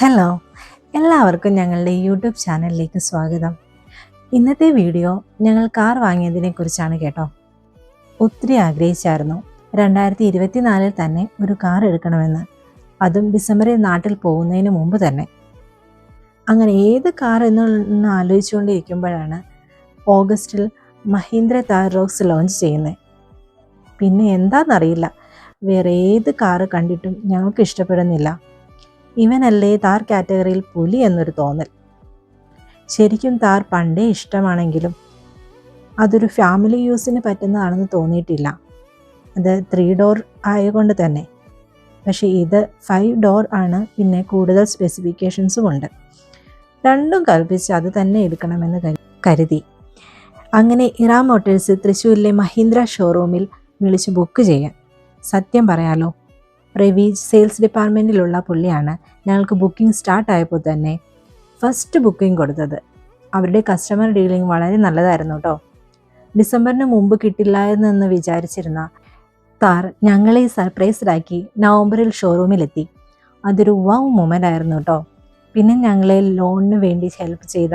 Hello എല്ലാവർക്കും ഞങ്ങളുടെ YouTube ചാനലിലേക്ക് സ്വാഗതം. ഇന്നത്തെ വീഡിയോ ഞങ്ങൾ കാർ വാങ്ങിയതിനെ കുറിച്ചാണ് കേട്ടോ. ഒത്തിരി ആഗ്രഹിച്ചായിരുന്നു. രണ്ടായിരത്തി ഇരുപത്തിനാലിൽ തന്നെ ഒരു കാർ എടുക്കണമെന്ന്. അതും ഡിസംബറിൽ നാട്ടിൽ പോകുന്നതിന് മുമ്പ് തന്നെ. അങ്ങനെ ഏത് കാർ എന്ന് ആലോചിച്ചുകൊണ്ടിരിക്കുമ്പോഴാണ് ഓഗസ്റ്റിൽ മഹീന്ദ്ര താർ റോക്സ് ലോഞ്ച് ചെയ്യുന്നത്. പിന്നെ എന്താണെന്നറിയില്ല വേറെ ഏത് കാറ് കണ്ടിട്ടും ഞങ്ങൾക്ക് ഇഷ്ടപ്പെടുന്നില്ല. ഇവനല്ലേ താർ കാറ്റഗറിയിൽ പുലി എന്നൊരു തോന്നൽ. ശരിക്കും താർ പണ്ടേ ഇഷ്ടമാണെങ്കിലും അതൊരു ഫാമിലി യൂസിന് പറ്റുന്നതാണെന്ന് തോന്നിയിട്ടില്ല. അത് ത്രീ ഡോർ ആയതുകൊണ്ട് തന്നെ. പക്ഷേ ഇത് ഫൈവ് ഡോർ ആണ് പിന്നെ കൂടുതൽ സ്പെസിഫിക്കേഷൻസും ഉണ്ട്. രണ്ടും കൽപ്പിച്ച് അത് തന്നെ എടുക്കണമെന്ന് കരു- കരുതി. അങ്ങനെ ഇറാ മോട്ടേഴ്സ് തൃശ്ശൂരിലെ മഹീന്ദ്ര ഷോറൂമിൽ വിളിച്ച് ബുക്ക് ചെയ്യാൻ. സത്യം പറയാലോ റവി സെയിൽസ് ഡിപ്പാർട്ട്മെന്റിലുള്ള പുള്ളിയാണ്. ഞങ്ങൾക്ക് ബുക്കിംഗ് സ്റ്റാർട്ട് ആയപ്പോൾ തന്നെ ഫസ്റ്റ് ബുക്കിംഗ് കൊടുത്തത്. അവരുടെ കസ്റ്റമർ ഡീലിംഗ് വളരെ നല്ലതായിരുന്നു കേട്ടോ ഡിസംബറിന് മുമ്പ് കിട്ടില്ലായെന്ന് വിചാരിച്ചിരുന്ന താർ ഞങ്ങളെ സർപ്രൈസ്ഡാക്കി നവംബറിൽ ഷോറൂമിലെത്തി അതൊരു വൗ മൊമെന്റ് ആയിരുന്നു കേട്ടോ പിന്നെ ഞങ്ങളെ ലോണിന് വേണ്ടി ഹെൽപ്പ് ചെയ്ത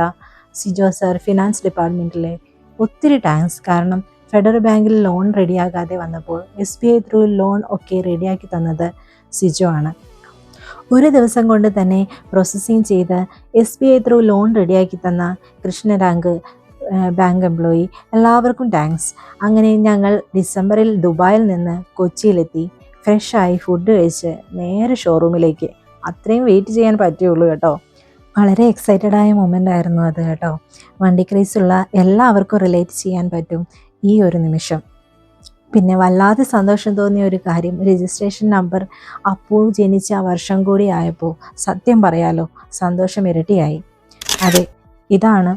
സിജോ സർ ഫിനാൻസ് ഡിപ്പാർട്ട്മെന്റിലെ ഒത്തിരി താങ്ക്സ് കാരണം ഫെഡറൽ ബാങ്കിൽ ലോൺ റെഡിയാകാതെ വന്നപ്പോൾ S B I through loan ഒക്കെ റെഡിയാക്കി തന്നത് സിജോ ആണ്. ഒരു ദിവസം കൊണ്ട് തന്നെ പ്രോസസ്സിങ് ചെയ്ത് S B I through loan റെഡിയാക്കി തന്ന കൃഷ്ണരാങ്ക് ബാങ്ക് എംപ്ലോയി എല്ലാവർക്കും താങ്ക്സ് അങ്ങനെ ഞങ്ങൾ ഡിസംബറിൽ ദുബായിൽ നിന്ന് കൊച്ചിയിലെത്തി. ഫ്രഷായി ഫുഡ് കഴിച്ച് നേരെ ഷോറൂമിലേക്ക് അത്രയും വെയിറ്റ് ചെയ്യാൻ പറ്റുള്ളൂ കേട്ടോ. വളരെ എക്സൈറ്റഡ് ആയ മൊമെന്റ് ആയിരുന്നു അത് കേട്ടോ. വണ്ടി ക്രേസുള്ള എല്ലാവർക്കും റിലേറ്റ് ചെയ്യാൻ പറ്റും. ഈ ഒരു നിമിഷം. പിന്നെ വല്ലാതെ സന്തോഷം തോന്നിയ ഒരു കാര്യം രജിസ്ട്രേഷൻ നമ്പർ അപ്പു ജനിച്ച വർഷം കൂടി ആയപ്പോൾ സത്യം പറയാലോ സന്തോഷം ഇരട്ടിയായി. അതെ ഇതാണ്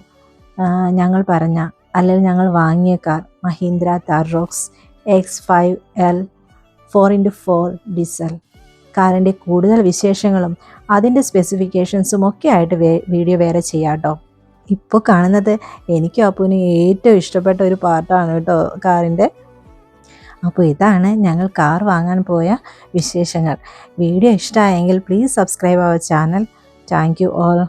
ഞങ്ങൾ പറഞ്ഞ അല്ലെങ്കിൽ ഞങ്ങൾ വാങ്ങിയ car Mahindra Thar Roxx X five L four into four diesel കാറിന്റെ കൂടുതൽ വിശേഷങ്ങളും അതിന്റെ സ്പെസിഫിക്കേഷൻസും ഒക്കെ ആയിട്ട് വീഡിയോ വേറെ ചെയ്യാം കേട്ടോ ഇപ്പോൾ കാണുന്നത് എനിക്കും അപ്പുവിന് ഏറ്റവും ഇഷ്ടപ്പെട്ട ഒരു പാർട്ടാണ് കേട്ടോ കാറിന്റെ അപ്പോൾ ഇതാണ് ഞങ്ങൾ കാർ വാങ്ങാൻ പോയ വിശേഷങ്ങൾ. വീഡിയോ ഇഷ്ടമായെങ്കിൽ please subscribe our channel thank you all